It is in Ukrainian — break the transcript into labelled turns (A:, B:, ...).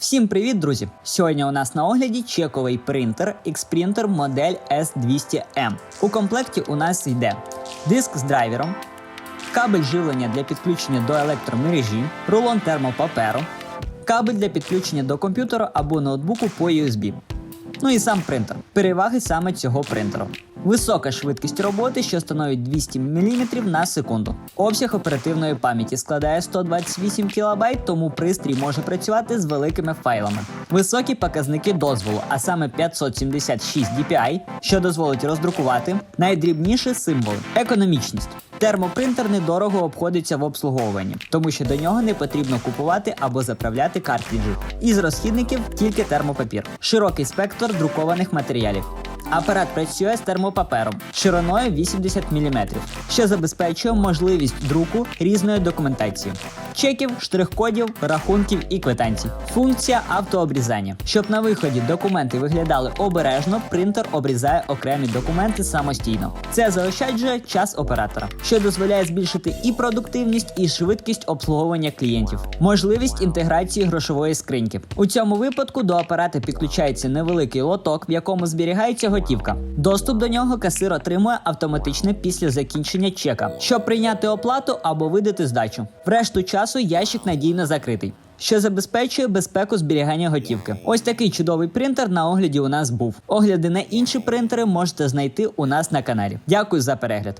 A: Всім привіт, друзі! Сьогодні у нас на огляді чековий принтер Xprinter модель S200M. У комплекті у нас йде диск з драйвером, кабель живлення для підключення до електромережі, рулон термопаперу, кабель для підключення до комп'ютера або ноутбуку по USB. Ну і сам принтер. Переваги саме цього принтеру. Висока швидкість роботи, що становить 200 мм на секунду. Обсяг оперативної пам'яті складає 128 кБ, тому пристрій може працювати з великими файлами. Високі показники дозволу, а саме 576 dpi, що дозволить роздрукувати найдрібніші символи. Економічність. Термопринтер недорого обходиться в обслуговуванні, тому що до нього не потрібно купувати або заправляти картриджі. Із розхідників тільки термопапір, широкий спектр друкованих матеріалів. Апарат працює з термопапером шириною 80 мм, що забезпечує можливість друку різної документації. Чеків, штрих-кодів, рахунків і квитанцій. Функція автообрізання. Щоб на виході документи виглядали обережно, принтер обрізає окремі документи самостійно. Це заощаджує час оператора, що дозволяє збільшити і продуктивність, і швидкість обслуговування клієнтів. Можливість інтеграції грошової скриньки. У цьому випадку до апарата підключається невеликий лоток, в якому зберігається готівка. Доступ до нього касир отримує автоматично після закінчення чека, щоб прийняти оплату або видати здачу. Врешту часу ящик надійно закритий. Що забезпечує безпеку зберігання готівки. Ось такий чудовий принтер на огляді у нас був. Огляди на інші принтери можете знайти у нас на каналі. Дякую за перегляд.